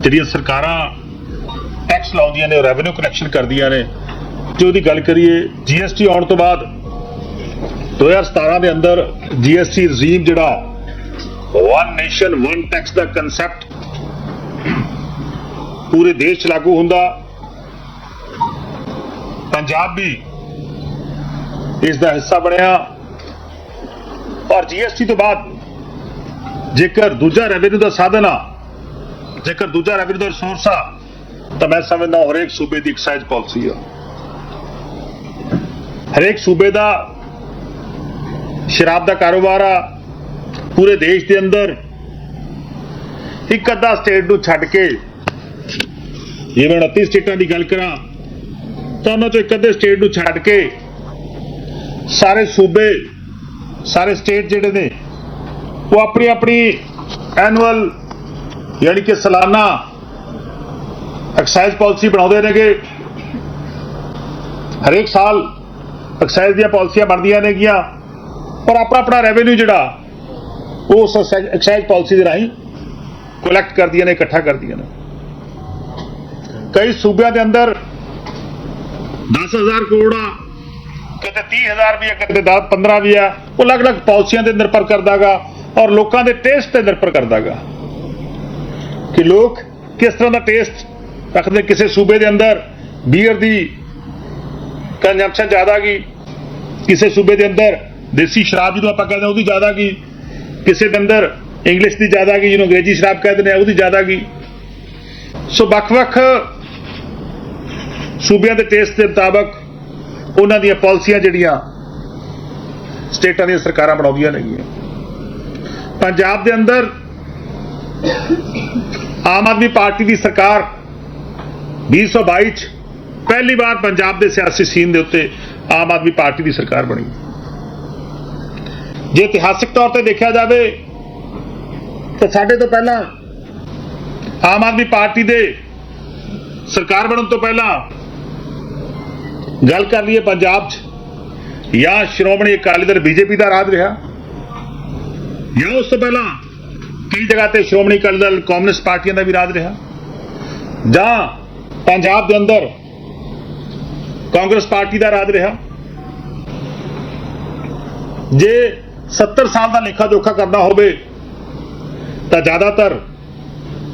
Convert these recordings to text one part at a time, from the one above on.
ਜਿਹੜੀਆਂ ਸਰਕਾਰਾਂ ਟੈਕਸ ਲਾਉਂਦੀਆਂ ਨੇ ਰੈਵਨਿਊ ਕਲੈਕਸ਼ਨ ਕਰਦੀਆਂ ਨੇ, ਜੇ ਉਹਦੀ ਗੱਲ ਕਰੀਏ ਜੀਐਸਟੀ ਆਉਣ ਤੋਂ ਬਾਅਦ 2017 ਦੇ ਅੰਦਰ ਜੀਐਸਟੀ ਰਜੀਮ ਜਿਹੜਾ ਵਨ ਨੇਸ਼ਨ ਵਨ ਟੈਕਸ ਦਾ ਕਨਸੈਪਟ ਪੂਰੇ ਦੇਸ਼ 'ਚ ਲਾਗੂ ਹੁੰਦਾ। ਪੰਜਾਬ ਵੀ ਇਸ ਦਾ ਹਿੱਸਾ ਬਣਿਆ। ਔਰ ਜੀਐਸਟੀ ਤੋਂ ਬਾਅਦ ਜੇਕਰ ਦੂਜਾ ਰੈਵਨਿਊ ਦਾ ਸਾਧਨ ਆ ਜੇਕਰ ਦੂਜਾ ਰੈਵਨਿਊ ਦਾ ਰਿਸੋਰਸ ਆ ਤਾਂ ਮੈਂ ਸਮਝਦਾ ਹਰੇਕ ਸੂਬੇ ਦੀ ਐਕਸਾਈਜ਼ ਪਾਲਿਸੀ ਆ। ਹਰੇਕ ਸੂਬੇ ਦਾ ਸ਼ਰਾਬ ਦਾ ਕਾਰੋਬਾਰ ਆ, ਪੂਰੇ ਦੇਸ਼ ਦੇ ਅੰਦਰ ਇੱਕ ਅੱਧਾ ਸਟੇਟ ਨੂੰ ਛੱਡ ਕੇ ਜੇ ਮੈਂ 29 ਸਟੇਟਾਂ ਦੀ ਗੱਲ ਕਰਾਂ, ਤਾਂ ਉਹਨਾਂ ਚੋਂ ਇੱਕ ਅੱਧੇ ਸਟੇਟ ਨੂੰ ਛੱਡ ਕੇ ਸਾਰੇ ਸੂਬੇ, ਸਾਰੇ ਸਟੇਟ ਜਿਹੜੇ ਨੇ, ਉਹ ਆਪਣੀ ਆਪਣੀ ਐਨੂਅਲ ਯਾਨੀ ਕਿ ਸਾਲਾਨਾ ਐਕਸਾਈਜ਼ ਪਾਲਿਸੀ ਬਣਾਉਂਦੇ ਨੇਗੇ। ਹਰੇਕ ਸਾਲ ਐਕਸਾਈਜ਼ ਦੀਆਂ ਪਾਲਿਸੀਆਂ ਬਣਦੀਆਂ ਨੇਗੀਆਂ। ਪਰ ਆਪਣਾ ਆਪਣਾ ਰੈਵਨਿਊ ਜਿਹੜਾ, ਉਹ ਉਸ ਐਕਸਾਈਜ਼ ਪਾਲਿਸੀ ਦੇ ਰਾਹੀਂ ਕਲੈਕਟ ਕਰਦੀਆਂ ਨੇ, ਇਕੱਠਾ ਕਰਦੀਆਂ ਨੇ। ਕਈ ਸੂਬਿਆਂ ਦੇ ਅੰਦਰ 10000 ਕਰੋੜ ਆ, ਕਿਤੇ 30000 ਵੀ ਆ, ਕਿਤੇ 10 15 ਵੀ ਆ, ਉਹ ਅਲੱਗ-ਅਲੱਗ ਪਾਲਿਸੀਆਂ ਤੇ ਨਿਰਭਰ ਕਰਦਾਗਾ ਔਰ ਲੋਕਾਂ ਦੇ ਟੇਸਟ ਤੇ ਨਿਰਭਰ ਕਰਦਾਗਾ। ਕਿ ਲੋਕ ਕਿਸ ਤਰ੍ਹਾਂ ਦਾ ਟੇਸਟ ਰੱਖਦੇ ਕਿਸੇ ਸੂਬੇ ਦੇ ਅੰਦਰ? ਬੀਅਰ ਦੀ ਕੰਜੰਪਸ਼ਨ ਜ਼ਿਆਦਾ ਗਈ ਕਿਸੇ ਸੂਬੇ ਦੇ ਅੰਦਰ ਦੇਸੀ ਸ਼ਰਾਬ ਜਿਹਨੂੰ ਆਪਾਂ ਕਹਿੰਦੇ ਹਾਂ, ਉਹਦੀ ਜ਼ਿਆਦਾ ਗਈ ਕਿਸੇ ਦੇ ਅੰਦਰ ਇੰਗਲਿਸ਼ ਦੀ ਜ਼ਿਆਦਾ ਗਈ ਜਿਹਨੂੰ ਅੰਗਰੇਜ਼ੀ ਸ਼ਰਾਬ ਕਹਿੰਦੇ ਨੇ, ਉਹਦੀ ਜ਼ਿਆਦਾ ਗਈ ਸੋ ਵੱਖ-ਵੱਖ ਸੂਬਿਆਂ ਦੇ ਟੇਸਟ ਦੇ ਮੁਤਾਬਕ ਉਹਨਾਂ ਦੀਆਂ ਪਾਲਿਸੀਆਂ ਜਿਹੜੀਆਂ ਸਟੇਟਾਂ ਦੀਆਂ ਸਰਕਾਰਾਂ ਬਣਾਉਂਦੀਆਂ ਨੇਗੀਆਂ। ਪੰਜਾਬ ਦੇ ਅੰਦਰ ਆਮ ਆਦਮੀ ਪਾਰਟੀ ਦੀ ਸਰਕਾਰ 2022 ਚ ਪਹਿਲੀ ਵਾਰ ਪੰਜਾਬ ਦੇ ਸਿਆਸੀ ਸੀਨ ਦੇ ਉੱਤੇ ਆਮ ਆਦਮੀ ਪਾਰਟੀ ਦੀ ਸਰਕਾਰ ਬਣੀ। ਜੇ ਇਤਿਹਾਸਿਕ ਤੌਰ ਤੇ ਦੇਖਿਆ ਜਾਵੇ, ਤਾਂ ਸਾਡੇ ਤੋਂ ਪਹਿਲਾਂ ਆਮ ਆਦਮੀ ਪਾਰਟੀ ਦੇ ਸਰਕਾਰ ਬਣਨ ਤੋਂ ਪਹਿਲਾਂ ਗੱਲ ਕਰ ਲਈਏ ਪੰਜਾਬ 'ਚ, ਜਾਂ ਸ਼੍ਰੋਮਣੀ ਅਕਾਲੀ ਦਲ ਬੀਜੇਪੀ ਦਾ ਰਾਜ ਰਿਹਾ। ਜਾਂ ਉਸ ਤੋਂ ਪਹਿਲਾਂ ਕਈ ਜਗ੍ਹਾ ਤੇ ਸ਼੍ਰੋਮਣੀ ਅਕਾਲੀ ਦਲ ਕਮਿਊਨਿਸਟ ਪਾਰਟੀਆਂ ਦਾ ਵੀ ਰਾਜ ਰਿਹਾ। ਜਾਂ ਪੰਜਾਬ ਦੇ ਅੰਦਰ ਕਾਂਗਰਸ ਪਾਰਟੀ ਦਾ ਰਾਜ ਰਿਹਾ। ਜੇ 70 ਸਾਲ ਦਾ ਲੇਖਾ ਜੋਖਾ ਕਰਨਾ ਹੋਵੇ, ਤਾਂ ਜ਼ਿਆਦਾਤਰ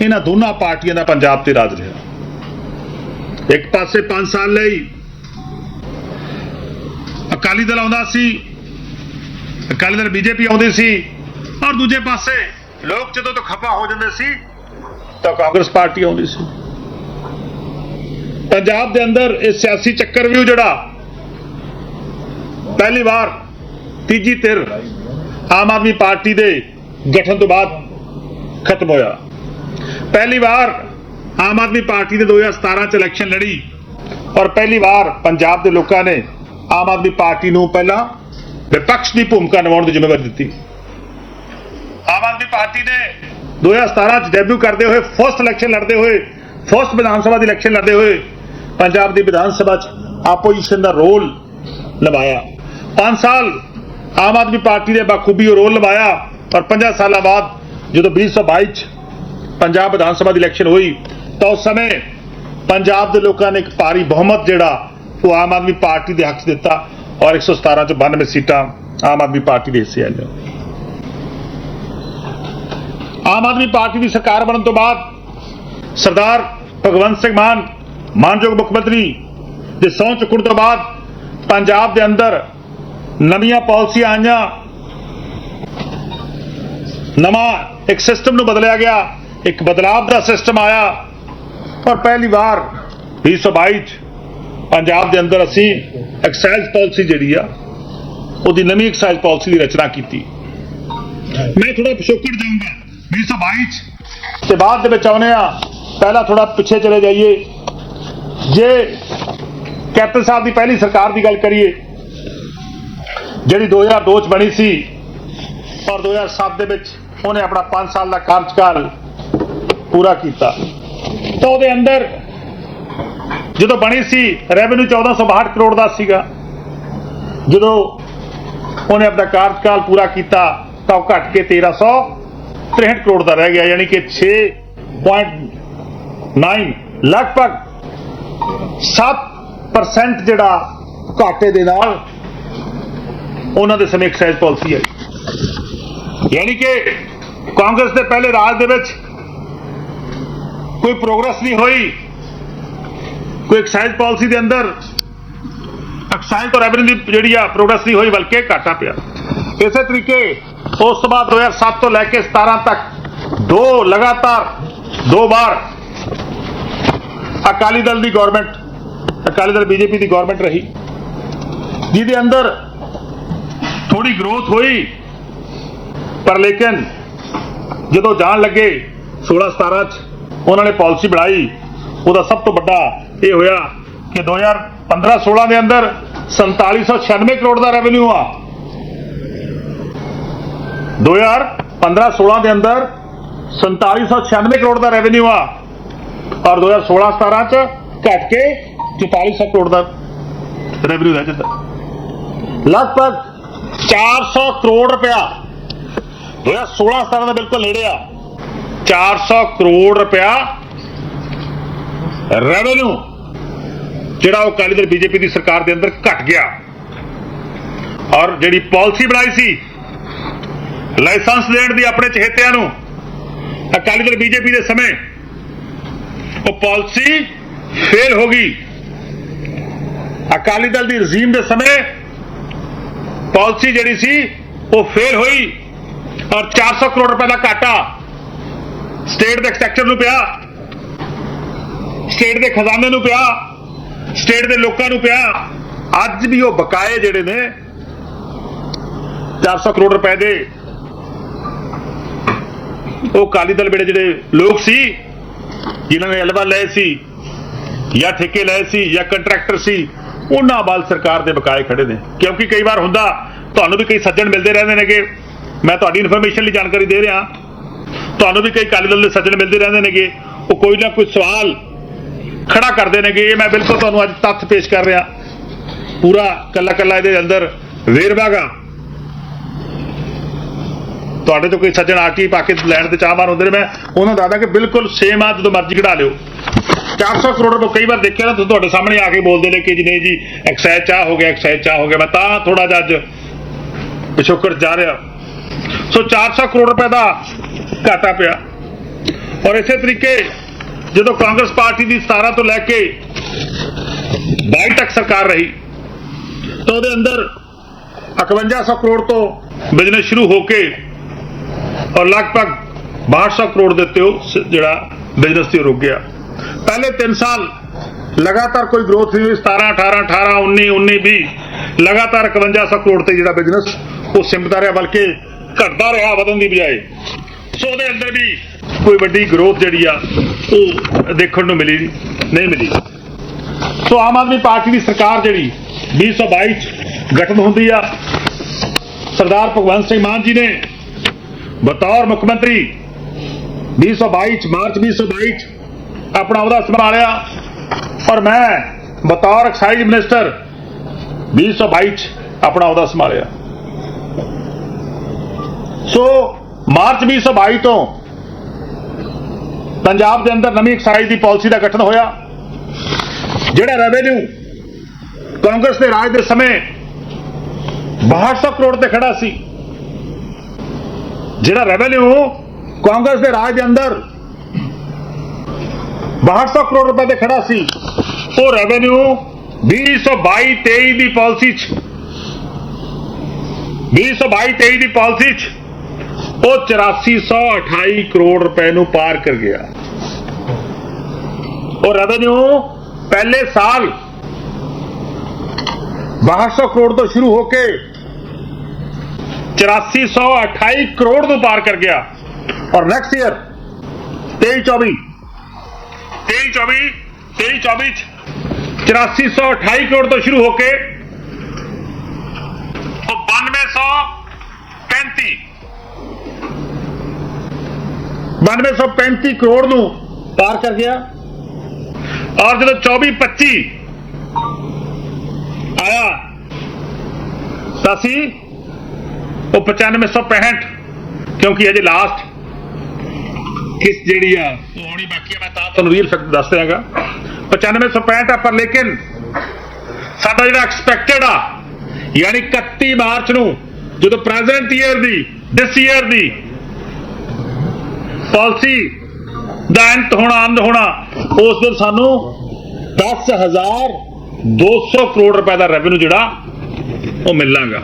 ਇਹਨਾਂ ਦੋਨਾਂ ਪਾਰਟੀਆਂ ਦਾ ਪੰਜਾਬ ਤੇ ਰਾਜ ਰਿਹਾ। ਇੱਕ ਪਾਸੇ 5 ਸਾਲ ਲਈ ਅਕਾਲੀ ਦਲ ਆਉਂਦਾ ਸੀ, ਅਕਾਲੀ ਦਲ ਬੀਜੇਪੀ ਆਉਂਦੀ ਸੀ, ਔਰ ਦੂਜੇ ਪਾਸੇ ਲੋਕ ਜਦੋਂ ਤੋਂ ਖਪਾ ਹੋ ਜਾਂਦੇ ਸੀ, ਤਾਂ ਕਾਂਗਰਸ ਪਾਰਟੀ ਆਉਂਦੀ ਸੀ। ਪੰਜਾਬ ਦੇ ਅੰਦਰ ਇਹ ਸਿਆਸੀ ਚੱਕਰ ਵੀ ਜਿਹੜਾ ਪਹਿਲੀ ਵਾਰ ਤੀਜੀ ਧਿਰ ਆਮ ਆਦਮੀ ਪਾਰਟੀ ਦੇ ਗਠਨ ਤੋਂ ਬਾਅਦ ਖਤਮ ਹੋਇਆ। ਪਹਿਲੀ ਵਾਰ ਆਮ ਆਦਮੀ ਪਾਰਟੀ ਨੇ 2017 ਚ ਇਲੈਕਸ਼ਨ ਲੜੀ ਔਰ ਪਹਿਲੀ ਵਾਰ ਪੰਜਾਬ ਦੇ ਲੋਕਾਂ ਨੇ ਆਮ ਆਦਮੀ ਪਾਰਟੀ ਨੂੰ ਪਹਿਲਾਂ ਵਿਪਕਸ਼ ਦੀ ਭੂਮਿਕਾ ਨਿਭਾਉਣ ਦੀ ਜ਼ਿੰਮੇਵਾਰੀ ਦਿੱਤੀ। ਆਮ ਆਦਮੀ ਪਾਰਟੀ ਨੇ 2017 ਚ ਡੈਬਿਊ ਕਰਦੇ ਹੋਏ ਫਸਟ ਇਲੈਕਸ਼ਨ ਲੜਦੇ ਹੋਏ ਫਸਟ ਵਿਧਾਨ ਸਭਾ ਦੀ ਇਲੈਕਸ਼ਨ ਲੜਦੇ ਹੋਏ ਪੰਜਾਬ ਦੀ ਵਿਧਾਨ ਸਭਾ ਚ ਆਪੋਜੀਸ਼ਨ ਦਾ ਰੋਲ ਨਿਭਾਇਆ। 5 ਸਾਲ ਆਮ ਆਦਮੀ ਪਾਰਟੀ ਦੇ ਬਾਖੂਬੀ ਰੋਲ ਨਿਭਾਇਆ ਔਰ 50 ਸਾਲਾਂ ਬਾਅਦ ਜਦੋਂ 2022 ਚ ਪੰਜਾਬ ਵਿਧਾਨ ਸਭਾ ਦੀ ਇਲੈਕਸ਼ਨ ਹੋਈ, ਤਾਂ ਉਸ ਸਮੇਂ ਪੰਜਾਬ ਦੇ ਲੋਕਾਂ ਨੇ ਇੱਕ ਭਾਰੀ ਬਹੁਮਤ ਜਿਹੜਾ, ਉਹ ਆਮ ਆਦਮੀ ਪਾਰਟੀ ਦੇ ਹੱਕ 'ਚ ਦਿੱਤਾ ਔਰ 117 ਚ 92 ਸੀਟਾਂ ਆਮ ਆਦਮੀ ਪਾਰਟੀ ਦੇ ਹਿੱਸੇ ਆਈਆਂ ਆਮ ਆਦਮੀ ਪਾਰਟੀ ਦੀ ਸਰਕਾਰ ਬਣਨ ਤੋਂ ਬਾਅਦ ਸਰਦਾਰ ਭਗਵੰਤ ਸਿੰਘ ਮਾਨ, ਮਾਨਯੋਗ ਮੁੱਖ ਮੰਤਰੀ ਦੇ ਸਹੁੰ ਚੁੱਕਣ ਤੋਂ ਬਾਅਦ ਪੰਜਾਬ ਦੇ ਅੰਦਰ ਨਵੀਆਂ ਪਾਲਿਸੀਆਂ ਆਈਆਂ। ਨਵਾਂ ਇੱਕ ਸਿਸਟਮ ਨੂੰ ਬਦਲਿਆ ਗਿਆ। ਇੱਕ ਬਦਲਾਵ ਦਾ ਸਿਸਟਮ ਆਇਆ। ਔਰ ਪਹਿਲੀ ਵਾਰ 2022 ਚ ਪੰਜਾਬ ਦੇ ਅੰਦਰ ਅਸੀਂ ਐਕਸਾਈਜ਼ ਪਾਲਿਸੀ ਜਿਹੜੀ ਆ, ਉਹਦੀ ਨਵੀਂ ਐਕਸਾਈਜ਼ ਪਾਲਿਸੀ ਦੀ ਰਚਨਾ ਕੀਤੀ। ਮੈਂ ਥੋੜਾ ਪਿਛੋਕੜ ਜਾਊਂਗਾ। 2022 ਚ ਤੇ ਬਾਅਦ ਦੇ ਵਿੱਚ ਆਉਨੇ ਆ ਪਹਿਲਾਂ ਥੋੜਾ ਪਿੱਛੇ ਚਲੇ ਜਾਈਏ ਜੇ ਕੈਪਟਨ ਸਾਹਿਬ ਦੀ ਪਹਿਲੀ ਸਰਕਾਰ ਦੀ ਗੱਲ ਕਰੀਏ ਜਿਹੜੀ 2002 ਚ ਬਣੀ ਸੀ ਔਰ 2007 ਦੇ ਵਿੱਚ ਉਹਨੇ ਆਪਣਾ 5 ਸਾਲ ਦਾ ਕਾਰਜਕਾਲ ਪੂਰਾ ਕੀਤਾ ਤਾਂ ਉਹਦੇ ਅੰਦਰ ਜਦੋਂ ਬਣੀ ਸੀ ਰੈਵਨਿਊ 1462 ਕਰੋੜ ਦਾ ਸੀਗਾ ਜਦੋਂ ਉਹਨੇ ਆਪਣਾ ਕਾਰਜਕਾਲ ਪੂਰਾ ਕੀਤਾ ਤਾਂ ਉਹ ਘਟ ਕੇ 1363 ਕਰੋੜ ਦਾ ਰਹਿ ਗਿਆ, ਯਾਨੀ ਕਿ 6 9 ਲਗਭਗ 7% ਜਿਹੜਾ ਘਾਟੇ ਦੇ ਨਾਲ ਉਹਨਾਂ ਦੇ ਸਮੇਂ ਐਕਸਾਈਜ਼ ਪਾਲਿਸੀ ਹੈ ਯਾਨੀ ਕਿ ਕਾਂਗਰਸ ਦੇ ਪਹਿਲੇ ਰਾਜ ਦੇ ਵਿੱਚ ਕੋਈ ਪ੍ਰੋਗਰੈਸ ਨਹੀਂ ਹੋਈ। ਕੋਈ ਐਕਸਾਈਜ਼ ਪਾਲਿਸੀ ਦੇ ਅੰਦਰ ਐਕਸਾਈਜ਼ ਤੋਂ ਰੈਵਨਿਊ ਦੀ ਜਿਹੜੀ ਆ ਪ੍ਰੋਗਰੈਸ ਨਹੀਂ ਹੋਈ, ਬਲਕਿ ਘਾਟਾ ਪਿਆ। ਇਸੇ ਤਰੀਕੇ ਉਸ ਤੋਂ ਬਾਅਦ 2007 ਤੋਂ ਲੈ ਕੇ 17 ਤੱਕ। ਦੋ ਲਗਾਤਾਰ, ਦੋ ਵਾਰ ਅਕਾਲੀ ਦਲ ਦੀ ਗਵਰਨਮੈਂਟ ਅਕਾਲੀ ਦਲ ਬੀਜੇਪੀ ਦੀ ਗਵਰਨਮੈਂਟ ਰਹੀ। ਜਿਹਦੇ ਅੰਦਰ ਥੋੜੀ ਗਰੋਥ ਹੋਈ, ਪਰ ਲੇਕਿਨ ਜਦੋਂ ਜਾਣ ਲੱਗੇ 16 17 ਚ, ਉਹਨਾਂ ਨੇ ਪਾਲਿਸੀ ਬਣਾਈ। ਉਹਦਾ ਸਭ ਤੋਂ ਵੱਡਾ ਇਹ ਹੋਇਆ ਕਿ 2015 16 ਦੇ ਅੰਦਰ 4796 ਕਰੋੜ ਦਾ ਰੈਵਨਿਊ ਆ। 2015 16 ਦੇ ਅੰਦਰ 4796 ਕਰੋੜ ਦਾ ਰੈਵਨਿਊ ਆ। ਔਰ 2016 17 ਚ ਘਟ ਕੇ 4400 ਕਰੋੜ ਦਾ ਰੈਵਨਿਊ ਰਹਿ ਜਾਂਦਾ। ਲਗਭਗ 400 ਕਰੋੜ ਰੁਪਇਆ 2016 17 ਦਾ ਬਿਲਕੁਲ ਨੇੜੇ ਆ। 400 ਕਰੋੜ ਰੁਪਇਆ ਰੈਵਨਿਊ ਜਿਹੜਾ ਉਹ ਅਕਾਲੀ ਦਲ, ਬੀਜੇਪੀ ਦੀ ਸਰਕਾਰ ਦੇ ਅੰਦਰ ਘਟ ਗਿਆ। ਔਰ ਜਿਹੜੀ ਪਾਲਿਸੀ ਬਣਾਈ ਸੀ ਲਾਇਸੈਂਸ ਦੇਣ ਦੀ ਆਪਣੇ ਚਹੇਤਿਆਂ ਨੂੰ। ਅਕਾਲੀ ਦਲ ਬੀਜੇਪੀ ਦੇ ਸਮੇਂ ਉਹ ਪਾਲਿਸੀ ਫੇਲ ਹੋ ਗਈ। ਅਕਾਲੀ ਦਲ ਦੀ ਰਜ਼ੀਮ ਦੇ ਸਮੇਂ ਪਾਲਿਸੀ ਜਿਹੜੀ ਸੀ, ਉਹ ਫੇਲ ਹੋਈ ਔਰ 400 ਕਰੋੜ ਰੁਪਏ ਦਾ ਘਾਟਾ ਸਟੇਟ ਦੇ ਐਕਸਟ੍ਰੈਕਚਰ ਨੂੰ ਪਿਆ, ਸਟੇਟ ਦੇ ਖਜ਼ਾਨੇ ਨੂੰ ਪਿਆ, ਸਟੇਟ ਦੇ ਲੋਕਾਂ ਨੂੰ ਪਿਆ। ਅੱਜ ਵੀ ਉਹ ਬਕਾਏ ਜਿਹੜੇ ਨੇ 400 ਕਰੋੜ ਰੁਪਏ ਦੇ ਉਹ ਕਾਲੀ ਦਲ ਵੇਲੇ ਜਿਹੜੇ ਲੋਕ ਸੀ, ਜਿਨ੍ਹਾਂ ਨੇ ਅਲਵਾ ਲਏ ਸੀ, ਜਾਂ ਠੇਕੇ ਲਏ ਸੀ, ਜਾਂ ਕੰਟਰੈਕਟਰ ਸੀ, ਉਹਨਾਂ ਵੱਲ ਸਰਕਾਰ ਦੇ ਬਕਾਏ ਖੜੇ ਨੇ। ਕਿਉਂਕਿ ਕਈ ਵਾਰ ਹੁੰਦਾ, ਤੁਹਾਨੂੰ ਵੀ ਕਈ ਸੱਜਣ ਮਿਲਦੇ ਰਹਿੰਦੇ ਨੇਗੇ। ਮੈਂ ਤੁਹਾਡੀ ਇਨਫੋਰਮੇਸ਼ਨ ਲਈ ਜਾਣਕਾਰੀ ਦੇ ਰਿਹਾ। ਤੁਹਾਨੂੰ ਵੀ ਕਈ ਕਾਲੀ ਦਲ ਦੇ ਸੱਜਣ ਮਿਲਦੇ ਰਹਿੰਦੇ ਨੇਗੇ। ਉਹ ਕੋਈ ਨਾ ਕੋਈ ਸਵਾਲ ਖੜਾ ਕਰਦੇ ਨੇਗੇ। ਇਹ ਮੈਂ ਬਿਲਕੁਲ ਤੁਹਾਨੂੰ ਅੱਜ ਤੱਥ ਪੇਸ਼ ਕਰ ਰਿਹਾ। ਪੂਰਾ ਕੱਲਾ ਕੱਲਾ ਇਹਦੇ ਅੰਦਰ ਵੇਰਵਾਗਾ ਤੁਹਾਡੇ ਤੋਂ ਕੋਈ ਸੱਜਣ ਆਰਟੀ ਪਾ ਕੇ ਲੈਣ ਤੇ ਚਾਹਵਾਨ ਹੁੰਦੇ ਨੇ, ਮੈਂ ਉਹਨਾਂ ਨੂੰ ਦੱਸਦਾ ਕਿ ਬਿਲਕੁਲ ਸੇਮ ਆ, ਜਦੋਂ ਮਰਜ਼ੀ ਕਢਾ ਲਿਓ। 400 ਕਰੋੜ ਰੁਪਏ ਕਈ ਵਾਰ ਦੇਖਿਆ ਨਾ ਤਾਂ ਤੁਹਾਡੇ ਸਾਹਮਣੇ ਆ ਕੇ ਬੋਲਦੇ ਨੇ ਕਿ ਜੀ ਨਹੀਂ ਜੀ ਐਕਸਾਈਜ਼ ਚਾਹ ਹੋ ਗਿਆ ਐਕਸਾਈਜ਼ ਚਾਹ ਹੋ ਗਿਆ, ਮੈਂ ਤਾਂ ਥੋੜਾ ਜਿਹਾ ਅੱਜ ਪਿਛੋਕੜ ਜਾ ਰਿਹਾ। ਸੋ 400 ਕਰੋੜ ਰੁਪਏ ਦਾ ਘਾਟਾ ਪਿਆ। ਔਰ ਇਸੇ ਤਰੀਕੇ ਜਦੋਂ ਕਾਂਗਰਸ ਪਾਰਟੀ ਦੀ 17 ਤੋਂ ਲੈ ਕੇ 22 ਤੱਕ ਸਰਕਾਰ ਰਹੀ, ਤਾਂ ਉਹਦੇ ਅੰਦਰ 5100 ਕਰੋੜ ਤੋਂ ਬਿਜ਼ਨਸ ਸ਼ੁਰੂ ਹੋ ਕੇ ਔਰ ਲਗਭਗ 6200 ਕਰੋੜ ਦੇ ਉੱਤੇ ਉਹ ਜਿਹੜਾ ਬਿਜ਼ਨਸ ਤੇ ਰੁਕ ਗਿਆ। ਪਹਿਲੇ 3 ਸਾਲ ਲਗਾਤਾਰ ਕੋਈ ਗਰੋਥ ਨਹੀਂ ਹੋਈ 17 18 18 19 19 20 ਲਗਾਤਾਰ 5100 ਕਰੋੜ ਤੇ ਜਿਹੜਾ ਬਿਜ਼ਨਸ ਉਹ ਸਿੰਮਦਾ ਰਿਹਾ, ਬਲਕਿ ਘਟਦਾ ਰਿਹਾ ਵਧਣ ਦੀ ਬਜਾਏ। ਸੋ ਉਹਦੇ ਅੰਦਰ ਵੀ ਕੋਈ ਵੱਡੀ ਗਰੋਥ ਜਿਹੜੀ ਆ, ਉਹ ਦੇਖਣ ਨੂੰ ਮਿਲੀ, ਨਹੀਂ ਮਿਲੀ। ਸੋ ਆਮ ਆਦਮੀ ਪਾਰਟੀ ਦੀ ਸਰਕਾਰ ਜਿਹੜੀ 2022 ਚ ਗਠਨ ਹੁੰਦੀ ਆ, ਸਰਦਾਰ ਭਗਵੰਤ ਸਿੰਘ ਮਾਨ ਜੀ ਨੇ ਬਤੌਰ ਮੁੱਖ ਮੰਤਰੀ 2022 ਚ, ਮਾਰਚ 2022 ਚ ਆਪਣਾ ਅਹੁਦਾ ਸੰਭਾਲਿਆ ਔਰ ਮੈਂ ਬਤੌਰ ਐਕਸਾਈਜ਼ ਮਿਨਿਸਟਰ 2022 ਚ ਆਪਣਾ ਅਹੁਦਾ ਸੰਭਾਲਿਆ। ਸੋ ਮਾਰਚ 2022 ਤੋਂ ਪੰਜਾਬ ਦੇ ਅੰਦਰ ਨਵੀਂ ਐਕਸਾਈਜ਼ ਦੀ ਪਾਲਿਸੀ ਦਾ ਗਠਨ ਹੋਇਆ, ਜਿਹੜਾ ਰੈਵਨਿਊ ਕਾਂਗਰਸ ਦੇ ਰਾਜ ਦੇ ਸਮੇਂ 6200 ਕਰੋੜ ਤੇ ਖੜਾ ਸੀ। ਜਿਹੜਾ ਰੈਵਨਿਊ ਕਾਂਗਰਸ ਦੇ ਰਾਜ ਦੇ ਅੰਦਰ 6200 ਕਰੋੜ ਰੁਪਏ ਤੇ ਖੜਾ ਸੀ, ਉਹ ਰੈਵਨਿਊ 2022 23 ਦੀ ਪਾਲਿਸੀ ਚ। 2022 23 ਦੀ ਪਾਲਿਸੀ ਚ, ਉਹ 8428 ਕਰੋੜ ਰੁਪਏ ਨੂੰ ਪਾਰ ਕਰ ਗਿਆ। ਉਹ ਰੈਵਨਿਊ ਪਹਿਲੇ ਸਾਲ 6200 ਕਰੋੜ ਤੋਂ ਸ਼ੁਰੂ ਹੋ ਕੇ 8428 ਕਰੋੜ ਨੂੰ ਪਾਰ ਕਰ ਗਿਆ। ਔਰ ਨੈਕਸਟ ਈਅਰ 23 24 23 24 23 24 ਚ 8428 ਕਰੋੜ ਤੋਂ ਸ਼ੁਰੂ ਹੋ ਕੇ ਉਹ 9235 9235 ਕਰੋੜ ਨੂੰ ਪਾਰ ਕਰ ਗਿਆ। ਔਰ ਜਦੋਂ 24 25 ਆਇਆ, ਤਾਂ ਸੀ ਉਹ 9565 ਕਿਉਂਕਿ ਅਜੇ ਲਾਸਟ ਕਿਸ ਜਿਹੜੀ ਆ ਉਹ ਆਉਣੀ ਬਾਕੀ ਆ, ਮੈਂ ਤਾਂ ਤੁਹਾਨੂੰ ਰੀਅਲ ਫੈਕਟ ਦੱਸ ਦਿਆਂਗਾ। 9565 ਆ, ਪਰ ਲੇਕਿਨ ਸਾਡਾ ਜਿਹੜਾ ਐਕਸਪੈਕਟਡ ਆ, ਯਾਨੀ 31 ਮਾਰਚ ਨੂੰ, ਜਦੋਂ ਪ੍ਰੈਜ਼ੈਂਟ ਈਅਰ ਦੀ ਦਿਸ ਈਅਰ ਦੀ ਪਾਲਿਸੀ ਦਾ ਅੰਤ ਹੋਣਾ ਅੰਤ ਹੋਣਾ, ਉਸ ਦਿਨ ਸਾਨੂੰ 10200 ਕਰੋੜ ਰੁਪਏ ਦਾ ਰੈਵਨਿਊ ਜਿਹੜਾ ਉਹ ਮਿਲਾਂਗਾ